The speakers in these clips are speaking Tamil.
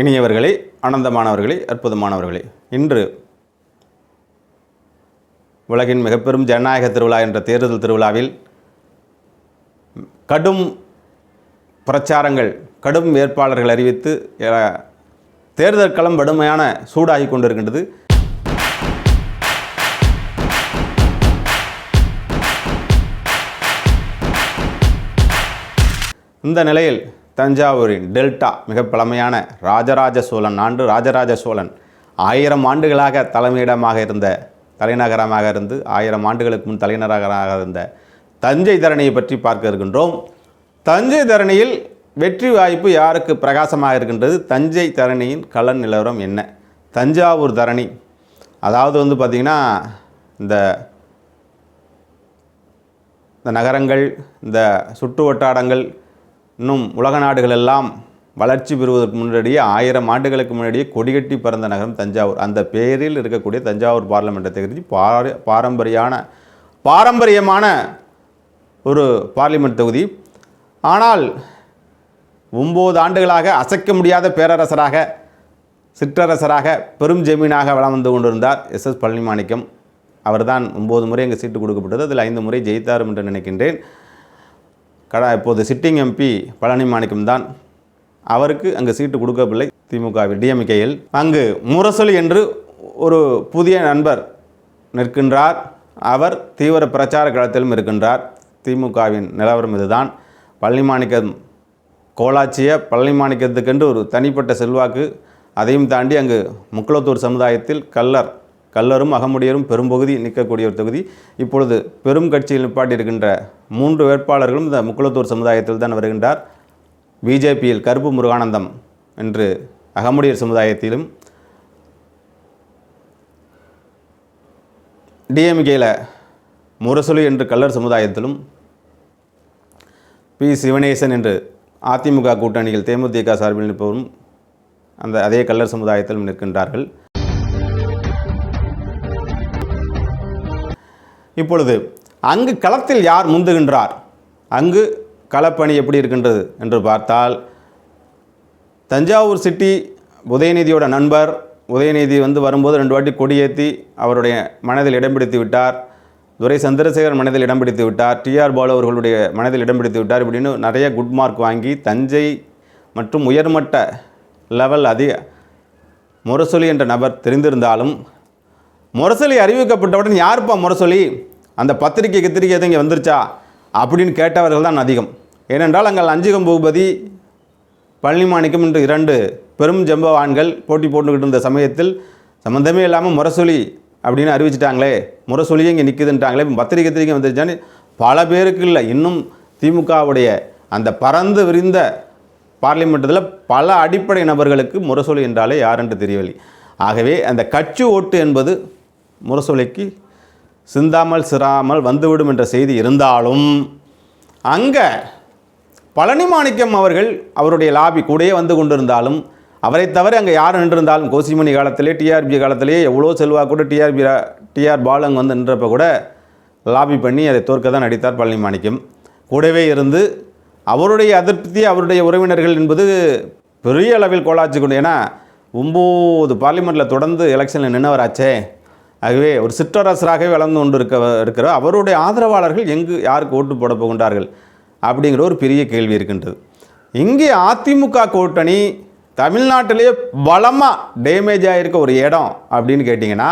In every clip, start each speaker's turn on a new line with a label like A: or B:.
A: இனியவர்களே ஆனந்தமானவர்களே அற்புதமானவர்களே. இன்று உலகின் மிகப்பெரும் ஜனநாயக திருவிழா என்ற தேர்தல் திருவிழாவில் கடும் பிரச்சாரங்கள் கடும் வேட்பாளர்கள் அறிவித்து தேர்தல் களம் கடுமையான சூடாகி கொண்டிருக்கின்றது. இந்த நிலையில் தஞ்சாவூரின் டெல்டா மிக பழமையான ராஜராஜ சோழன் ஆண்டு ராஜராஜ சோழன் ஆயிரம் ஆண்டுகளாக தலைமையிடமாக இருந்த தலைநகரமாக இருந்து ஆயிரம் ஆண்டுகளுக்கு முன் தலைநகராக இருந்த தஞ்சை தரணியை பற்றி பார்க்க இருக்கின்றோம். தஞ்சை தரணியில் வெற்றி வாய்ப்பு யாருக்கு பிரகாசமாக இருக்கின்றது? தஞ்சை தரணியின் கலன் நிலவரம் என்ன? தஞ்சாவூர் தரணி அதாவது வந்து பார்த்திங்கன்னா இந்த இந்த நகரங்கள் இந்த சுற்று வட்டாரங்கள் இன்னும் உலக நாடுகள் எல்லாம் வளர்ச்சி பெறுவதற்கு முன்னாடியே ஆயிரம் ஆண்டுகளுக்கு முன்னாடியே கொடிகட்டி பிறந்த நகரம் தஞ்சாவூர். அந்த பெயரில் இருக்கக்கூடிய தஞ்சாவூர் பார்லிமெண்ட்டை தெரிஞ்சு பார பாரம்பரியான பாரம்பரியமான ஒரு பார்லிமெண்ட் தொகுதி. ஆனால் ஒம்பது ஆண்டுகளாக அசைக்க முடியாத பேரரசராக சிற்றரசராக பெரும் ஜெமீனாக வளம் வந்து கொண்டிருந்தார் எஸ். எஸ். பழனிமாணிக்கம். அவர்தான் ஒம்பது முறை அங்கே சீட்டு கொடுக்கப்பட்டது. அதில் ஐந்து முறை ஜெயித்தார் என்று நினைக்கின்றேன். கடா இப்போது சிட்டிங் எம்பி பழனி மாணிக்கம் தான். அவருக்கு அங்கு சீட்டு கொடுக்கவில்லை. திமுகவில் டிஎம்கேயில் அங்கு முரசொலி என்று ஒரு புதிய நண்பர் நிற்கின்றார். அவர் தீவிர பிரச்சார களத்திலும் இருக்கின்றார். திமுகவின் நிலவரம் இதுதான். பழனி மாணிக்கம் கோலாச்சிய பழனி மாணிக்கத்துக்கென்று ஒரு தனிப்பட்ட செல்வாக்கு அதையும் தாண்டி அங்கு முக்குளத்தூர் சமுதாயத்தில் கல்லர் கல்லரும் அகமுடையரும் பெரும்பகுதி நிற்கக்கூடிய ஒரு தொகுதி. இப்பொழுது பெரும் கட்சியில் நிப்பாட்டிருக்கின்ற மூன்று வேட்பாளர்களும் இந்த முக்குளத்தூர் சமுதாயத்தில் தான் வருகின்றார். பிஜேபியில் கருப்பு முருகானந்தம் என்று அகமுடையர் சமுதாயத்திலும் டிஎம்கேயில் முரசொலி என்று கல்லர் சமுதாயத்திலும் பி. சிவனேசன் என்று அதிமுக கூட்டணியில் தேமுதிக சார்பில் நிற்பவரும் அந்த அதே கல்லர் சமுதாயத்திலும் நிற்கின்றார்கள். இப்பொழுது அங்கு களத்தில் யார் முந்துகின்றார்? அங்கு களப்பணி எப்படி இருக்கின்றது என்று பார்த்தால் தஞ்சாவூர் சிட்டி உதயநிதியோட நண்பர் உதயநிதி வந்து வரும்போது ரெண்டு வாட்டி கொடியேற்றி அவருடைய மனதில் இடம் பிடித்து விட்டார். துரை சந்திரசேகர் மனதில் இடம் பிடித்து விட்டார். டிஆர் பாலு அவர்களுடைய மனதில் இடம் பிடித்து விட்டார் இப்படின்னு நிறைய குட் மார்க் வாங்கி தஞ்சை மற்றும் உயர்மட்ட லெவல் அதிக முரசொலி என்ற நபர் தெரிந்திருந்தாலும் முரசொலி அறிவிக்கப்பட்டவுடன் யாருப்பா முரசொலி? அந்த பத்திரிக்கை கத்திரிக்கை எதுவும் இங்கே வந்துருச்சா? அப்படின்னு கேட்டவர்கள் தான் அதிகம். ஏனென்றால் அங்கே அஞ்சுகம் பூபதி பழனிமாணிக்கம் என்று இரண்டு பெரும் ஜம்பவான்கள் போட்டி போட்டுக்கிட்டு இருந்த சமயத்தில் சம்மந்தமே இல்லாமல் முரசொலி அப்படின்னு அறிவிச்சிட்டாங்களே. முரசொலியே இங்கே நிற்குதுன்ட்டாங்களே பத்திரிகை பத்திரிக்கை கத்திரிக்கை வந்துருச்சான்னு பல பேருக்கு இல்லை. இன்னும் திமுகவுடைய அந்த பறந்து விரிந்த பார்லிமெண்ட்டில் பல அடிப்படை நபர்களுக்கு முரசொலி என்றாலே யார் என்று தெரியவில்லை. ஆகவே அந்த கட்சி ஓட்டு என்பது முரசொலிக்கு சிந்தாமல் சிறாமல் வந்துவிடும் என்ற செய்தி இருந்தாலும் அங்கே பழனி மாணிக்கம் அவர்கள் அவருடைய லாபி கூடயே வந்து கொண்டிருந்தாலும் அவரை தவிர அங்கே யார் நின்றிருந்தாலும் கோசிமணி காலத்திலே டிஆர்பி காலத்திலே எவ்வளோ செல்வாக கூட டிஆர்பி டிஆர் பாலு அங்கே வந்து நின்றப்ப கூட லாபி பண்ணி அதை தோற்க தான் நடித்தார் பழனி மாணிக்கம். கூடவே இருந்து அவருடைய அதிருப்தி அவருடைய உறவினர்கள் என்பது பெரிய அளவில் கோலாச்சு கொண்டு ஏன்னா ஒம்பது பார்லிமெண்ட்டில் தொடர்ந்து எலெக்ஷனில் நின்றவராச்சே ஆகவே ஒரு சிற்றரசராகவே வளர்ந்து கொண்டு இருக்க இருக்கிற அவருடைய ஆதரவாளர்கள் எங்கு யாருக்கு ஓட்டு போட போகின்றார்கள் அப்படிங்கிற ஒரு பெரிய கேள்வி இருக்கின்றது. இங்கே அதிமுக கூட்டணி தமிழ்நாட்டிலேயே பலமாக டேமேஜ் ஆகிருக்க ஒரு இடம் அப்படின்னு கேட்டிங்கன்னா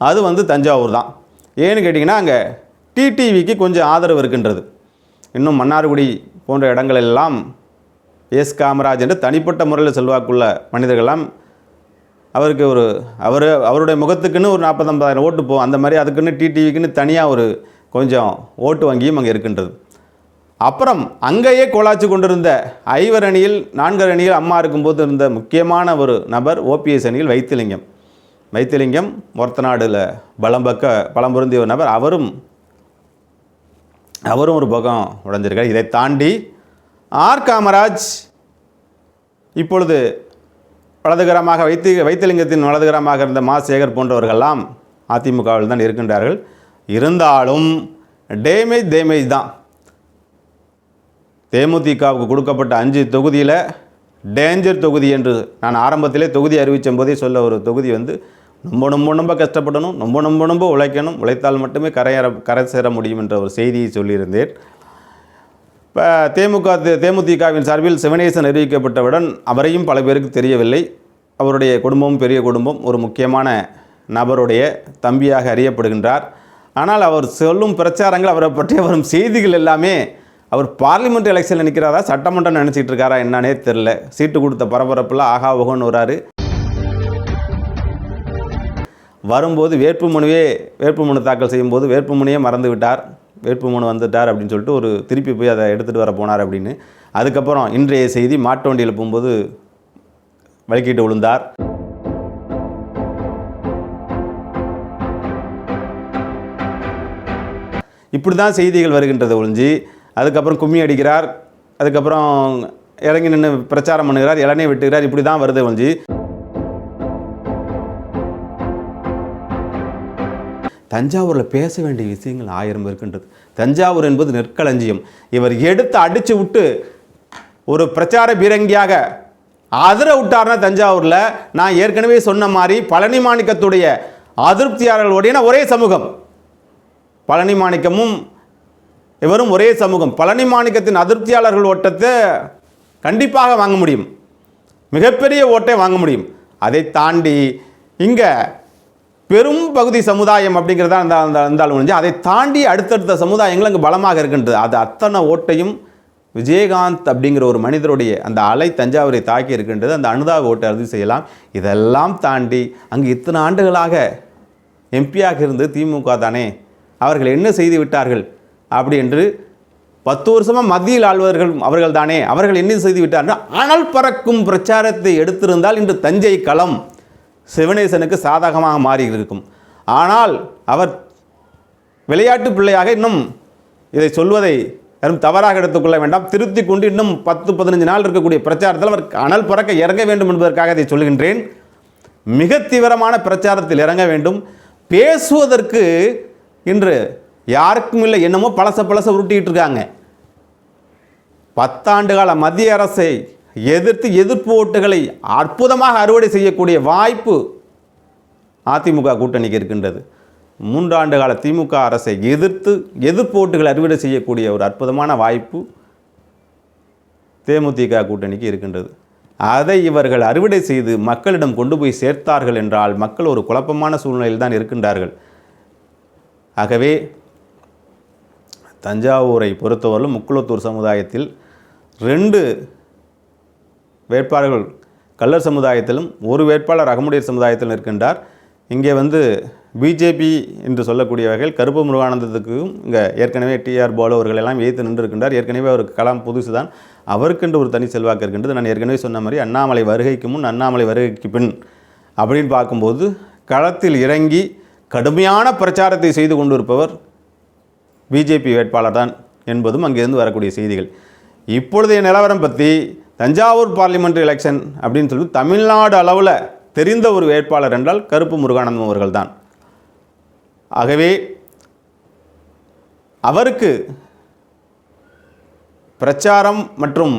A: அது வந்து தஞ்சாவூர் தான். ஏன்னு கேட்டிங்கன்னா அங்கே டிடிவிக்கு கொஞ்சம் ஆதரவு இருக்கின்றது. இன்னும் மன்னார்குடி போன்ற இடங்கள் எல்லாம் எஸ் காமராஜ் என்று தனிப்பட்ட முறையில் செல்வாக்குள்ள மனிதர்கள்லாம் அவருக்கு ஒரு அவர் அவருடைய முகத்துக்குன்னு ஒரு நாற்பத்தம்பதாயிரம் ஓட்டு போகும் அந்த மாதிரி அதுக்குன்னு டிடிவிக்குன்னு தனியாக ஒரு கொஞ்சம் ஓட்டு வங்கியும் அங்கே இருக்கின்றது. அப்புறம் அங்கேயே கோலாச்சு கொண்டிருந்த ஐவர் அணியில் நான்கர் அணியில் அம்மா இருக்கும்போது இருந்த முக்கியமான ஒரு நபர் ஓபிஎஸ் அணியில் வைத்திலிங்கம். வைத்திலிங்கம் ஒரத்தநாடுல பலம்பக்க பலம் பொருந்திய ஒரு நபர். அவரும் அவரும் ஒரு பக்கம் உடைஞ்சிருக்கார். இதை தாண்டி ஆர் காமராஜ் இப்பொழுது வலதுகரமாக வைத்து வைத்திலிங்கத்தின் வலதுகரமாக இருந்த மா சேகர் போன்றவர்கள்லாம் அதிமுகவில் தான் இருக்கின்றார்கள். இருந்தாலும் டேமேஜ் டேமேஜ் தான். தேமுதிகவுக்கு கொடுக்கப்பட்ட அஞ்சு தொகுதியில் டேஞ்சர் தொகுதி என்று நான் ஆரம்பத்திலே தொகுதி அறிவித்த போதே சொல்ல ஒரு தொகுதி வந்து ரொம்ப ரொம்ப ரொம்ப கஷ்டப்படணும் ரொம்ப ரொம்ப ரொம்ப உழைக்கணும் உழைத்தால் மட்டுமே கரையேற கரை சேர முடியும் என்ற ஒரு செய்தியை சொல்லியிருந்தேன். இப்போ தேமுக தேமுதிகவின் சார்பில் சிவனேசன் அறிவிக்கப்பட்டவுடன் அவரையும் பல பேருக்கு தெரியவில்லை. அவருடைய குடும்பம் பெரிய குடும்பம் ஒரு முக்கியமான நபருடைய தம்பியாக அறியப்படுகின்றார். ஆனால் அவர் சொல்லும் பிரச்சாரங்கள் அவரை பற்றி வரும் செய்திகள் எல்லாமே அவர் பார்லிமெண்ட் எலெக்ஷனில் நிற்கிறாரா சட்டமன்றம் நினச்சிட்டு இருக்காரா என்னன்னே தெரில சீட்டு கொடுத்த பரபரப்பில் ஆகா ஓகோன்னு வராரு. வரும்போது வேட்புமனுவே வேட்புமனு தாக்கல் செய்யும்போது வேட்புமனுயே மறந்து விட்டார் வேட்புமனு வந்துட்டார் அப்படின்னு சொல்லிட்டு ஒரு திருப்பி போய் அதை எடுத்துகிட்டு வர போனார் அப்படின்னு. அதுக்கப்புறம் இன்றைய செய்தி மாட்டு வண்டியில் போகும்போது வழக்கிட்டு விழுந்தார். இப்படி தான் செய்திகள் வருகின்றது ஒழிஞ்சு. அதுக்கப்புறம் கும்மி அடிக்கிறார். அதுக்கப்புறம் இறங்கி நின்று பிரச்சாரம் பண்ணுகிறார். இளநீ வெட்டுகிறார். இப்படி தான் வருது ஒழிஞ்சு. தஞ்சாவூரில் பேச வேண்டிய விஷயங்கள் ஆயிரம் இருக்கின்றது. தஞ்சாவூர் என்பது நெற்களஞ்சியம். இவர் எடுத்து அடித்து விட்டு ஒரு பிரச்சார பீரங்கியாக அதிர விட்டார்னா தஞ்சாவூரில் நான் ஏற்கனவே சொன்ன மாதிரி பழனி மாணிக்கத்துடைய அதிருப்தியாளர்களுடைய ஒரே சமூகம். பழனி மாணிக்கமும் இவரும் ஒரே சமூகம். பழனி மாணிக்கத்தின் அதிருப்தியாளர்கள் ஓட்டத்தை கண்டிப்பாக வாங்க முடியும். மிகப்பெரிய ஓட்டை வாங்க முடியும். அதை தாண்டி இங்கே பெரும் பகுதி சமுதாயம் அப்படிங்கிறதா அந்த அந்த இருந்தாலும் முடிஞ்சு அதை தாண்டி அடுத்தடுத்த சமுதாயங்கள் அங்கே பலமாக இருக்கின்றது. அது அத்தனை ஓட்டையும் விஜயகாந்த் அப்படிங்கிற ஒரு மனிதருடைய அந்த அலை தஞ்சாவூரை தாக்கி இருக்கின்றது. அந்த அனுதாப ஓட்டை அறுதி செய்யலாம். இதெல்லாம் தாண்டி அங்கு இத்தனை ஆண்டுகளாக எம்பியாக இருந்து திமுக தானே அவர்கள் என்ன செய்து விட்டார்கள் அப்படி என்று பத்து வருஷமாக மத்தியில் ஆழ்வர்கள் அவர்கள் தானே அவர்கள் என்ன செய்து விட்டார்கள்? அனல் பறக்கும் பிரச்சாரத்தை எடுத்திருந்தால் இன்று தஞ்சை களம். சிவனேசனுக்கு சாதகமாக மாறி இருக்கும் ஆனால் அவர் விளையாட்டு பிள்ளையாக இன்னும் இதை சொல்வதை யாரும் தவறாக எடுத்துக்கொள்ள வேண்டாம். திருத்தி கொண்டு இன்னும் பத்து பதினஞ்சு நாள் இருக்கக்கூடிய பிரச்சாரத்தில் அவர் அனல் பறக்க இறங்க வேண்டும் என்பதற்காக இதை சொல்கின்றேன். மிக தீவிரமான பிரச்சாரத்தில் இறங்க வேண்டும். பேசுவதற்கு இன்று யாருக்கும் இல்லை என்னமோ பழச பழச உருட்டிக்கிட்டு இருக்காங்க. பத்தாண்டு கால மத்திய அரசை எதிர்த்து எதிர்ப்பு ஓட்டுகளை அற்புதமாக அறுவடை செய்யக்கூடிய வாய்ப்பு அதிமுக கூட்டணிக்கு இருக்கின்றது. மூன்றாண்டு கால திமுக அரசை எதிர்த்து எதிர்ப்பு ஓட்டுகளை அறுவடை செய்யக்கூடிய ஒரு அற்புதமான வாய்ப்பு தேமுதிக கூட்டணிக்கு இருக்கின்றது. அதை இவர்கள் அறுவடை செய்து மக்களிடம் கொண்டு போய் சேர்த்தார்கள் என்றால் மக்கள் ஒரு குழப்பமான சூழ்நிலையில் தான் இருக்கின்றார்கள். ஆகவே தஞ்சாவூரை பொறுத்தவரையிலும் முக்குளத்தூர் சமுதாயத்தில் ரெண்டு வேட்பாளர்கள் கல்லர் சமுதாயத்திலும் ஒரு வேட்பாளர் அகமுடையர் சமுதாயத்திலும் இருக்கின்றார் இங்கே வந்து பிஜேபி என்று சொல்லக்கூடிய வகையில் கருப்பு முருகானந்தத்துக்கும் இங்கே ஏற்கனவே டிஆர் பாலு அவர்களெல்லாம் எய்த்து நின்று இருக்கின்றார் ஏற்கனவே அவருக்கு களம் புதுசு தான் அவருக்கென்று ஒரு தனி செல்வாக்கு இருக்கின்றது. நான் ஏற்கனவே சொன்ன மாதிரி அண்ணாமலை வருகைக்கு முன் அண்ணாமலை வருகைக்கு பின் அப்படின்னு பார்க்கும்போது களத்தில் இறங்கி கடுமையான பிரச்சாரத்தை செய்து கொண்டிருப்பவர் பிஜேபி வேட்பாளர் தான் என்பதும் அங்கேருந்து வரக்கூடிய செய்திகள். இப்பொழுதைய நிலவரம் பற்றி தஞ்சாவூர் பார்லிமெண்ட் எலெக்ஷன் அப்படின்னு சொல்லி தமிழ்நாடு அளவில் தெரிந்த ஒரு வேட்பாளர் என்றால் கருப்பு முருகானந்தம் அவர்கள் தான் ஆகவே அவருக்கு பிரச்சாரம் மற்றும்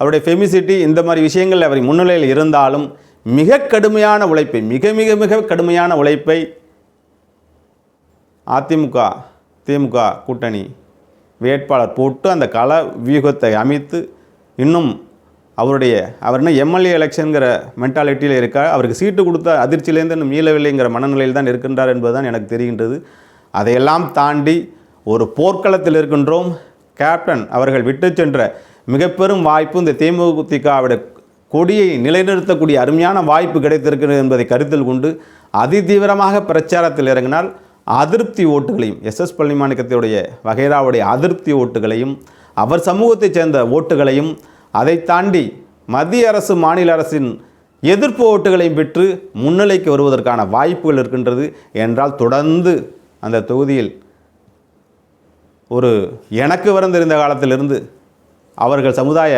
A: அவருடைய ஃபெமிசிட்டி இந்த மாதிரி விஷயங்கள் அவர் முன்னிலையில் இருந்தாலும் மிக கடுமையான உழைப்பை மிக மிக மிக கடுமையான உழைப்பை அதிமுக திமுக கூட்டணி வேட்பாளர் போட்டு அந்த கள வியூகத்தை அமைத்து இன்னும் அவருடைய அவர் என்ன எம்எல்ஏ எலெக்ஷனுங்கிற மென்டாலிட்டியில் இருக்கார். அவருக்கு சீட்டு கொடுத்த அதிர்ச்சியிலேருந்து இன்னும் மீளவில்லைங்கிற மனநிலையில் தான் இருக்கின்றார் என்பதுதான் எனக்கு தெரிகின்றது. அதையெல்லாம் தாண்டி ஒரு போர்க்களத்தில் இருக்கின்றோம். கேப்டன் அவர்கள் விட்டு சென்ற மிக பெரும் வாய்ப்பு இந்த தேமுதிகவுடைய கொடியை நிலைநிறுத்தக்கூடிய அருமையான வாய்ப்பு கிடைத்திருக்கிறது என்பதை கருத்தில் கொண்டு அதிதீவிரமாக பிரச்சாரத்தில் இறங்கினால் அதிருப்தி ஓட்டுகளையும் எஸ்எஸ் பழனிமாணிக்கத்துடைய வகைராவுடைய அதிருப்தி ஓட்டுகளையும் அவர் சமூகத்தைச் சேர்ந்த ஓட்டுகளையும் அதை தாண்டி மத்திய அரசு மாநில அரசின் எதிர்ப்பு ஓட்டுகளையும் பெற்று முன்னிலைக்கு வருவதற்கான வாய்ப்புகள் இருக்கின்றது என்றால் தொடர்ந்து அந்த தொகுதியில் ஒரு எனக்கு வரந்திருந்த காலத்திலிருந்து அவர்கள் சமுதாய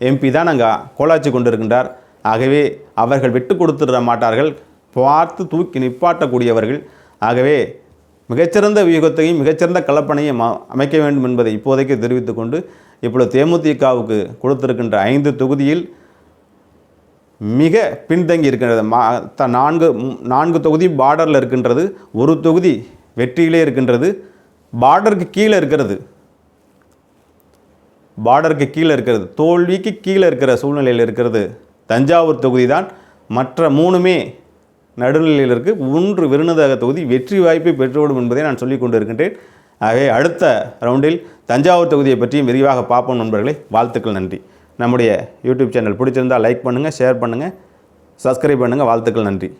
A: எம்பி தான் அங்கே கோலாச்சி கொண்டிருக்கின்றார். ஆகவே அவர்கள் விட்டு கொடுத்துட மாட்டார்கள். பார்த்து தூக்கி நிப்பாட்டக்கூடியவர்கள். ஆகவே மிகச்சிறந்த வியூகத்தையும் மிகச்சிறந்த கலப்பனையும் அமைக்க வேண்டும் என்பதை இப்போதைக்கு தெரிவித்துக்கொண்டு இப்பொழுது தேமுதிகவுக்கு கொடுத்திருக்கின்ற ஐந்து தொகுதியில் மிக பின்தங்கி இருக்கின்றது. மா த நான்கு நான்கு தொகுதி பார்டரில் இருக்கின்றது. ஒரு தொகுதி வெற்றியிலே இருக்கின்றது. பார்டருக்கு கீழே இருக்கிறது. பார்டருக்கு கீழே இருக்கிறது. தோல்விக்கு கீழே இருக்கிற சூழ்நிலையில் இருக்கிறது. தஞ்சாவூர் தொகுதி தான் மற்ற மூணுமே நடுநிலையில் இருக்குது ஒன்று விருந்தக தொகுதி. வெற்றி வாய்ப்பை பெற்றுவிடும் என்பதை நான் சொல்லிக் கொண்டு இருக்கின்றேன் ஆகவே அடுத்த ரவுண்டில் தஞ்சாவூர் தொகுதியை பற்றியும் விரிவாக பார்ப்போம் நண்பர்களே. வாழ்த்துக்கள் நன்றி. நம்முடைய யூடியூப் சேனல் பிடிச்சிருந்தால் லைக் பண்ணுங்கள் ஷேர் பண்ணுங்கள் சப்ஸ்கிரைப் பண்ணுங்கள் வாழ்த்துக்கள் நன்றி.